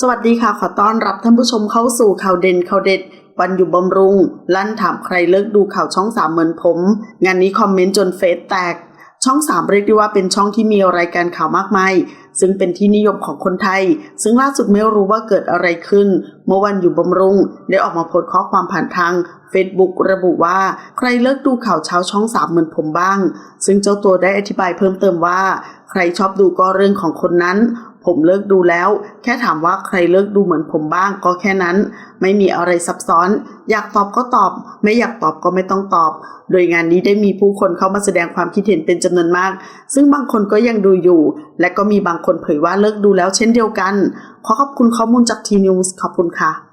สวัสดีค่ะ ขอต้อนรับท่านผู้ชมเข้าสู่ข่าวเด่นข่าวเด็ด วันอยู่บำรุง ลั่นถามใครเลิกดูข่าวช่องสามเหมือนผม งานนี้คอมเมนต์จนเฟซแตก ช่องสามเรียกได้ว่าเป็นช่องที่มีรายการข่าวมากมาย ซึ่งเป็นที่นิยมของคนไทย ซึ่งล่าสุดไม่รู้ว่าเกิดอะไรขึ้น เมื่อวันอยู่บำรุง ได้ออกมาโพสต์ข้อความผ่านทาง Facebook ระบุว่าใครเลิกดูข่าวเช้าช่องสามเหมือนผมบ้าง ซึ่งเจ้าตัวได้อธิบายเพิ่มเติมว่า ใครชอบดูก็เรื่องของคนนั้นผมเลิกดูแล้ว แค่ถามว่าใครเลิกดูเหมือนผมบ้างก็แค่นั้น ไม่มีอะไรซับซ้อน อยากตอบก็ตอบ ไม่อยากตอบก็ไม่ต้องตอบ โดยงานนี้ได้มีผู้คนเข้ามาแสดงความคิดเห็นเป็นจำนวนมาก ซึ่งบางคนก็ยังดูอยู่ และก็มีบางคนเผยว่าเลิกดูแล้วเช่นเดียวกัน ขอขอบคุณข้อมูลจากทีนิวส์ขอบคุณค่ะ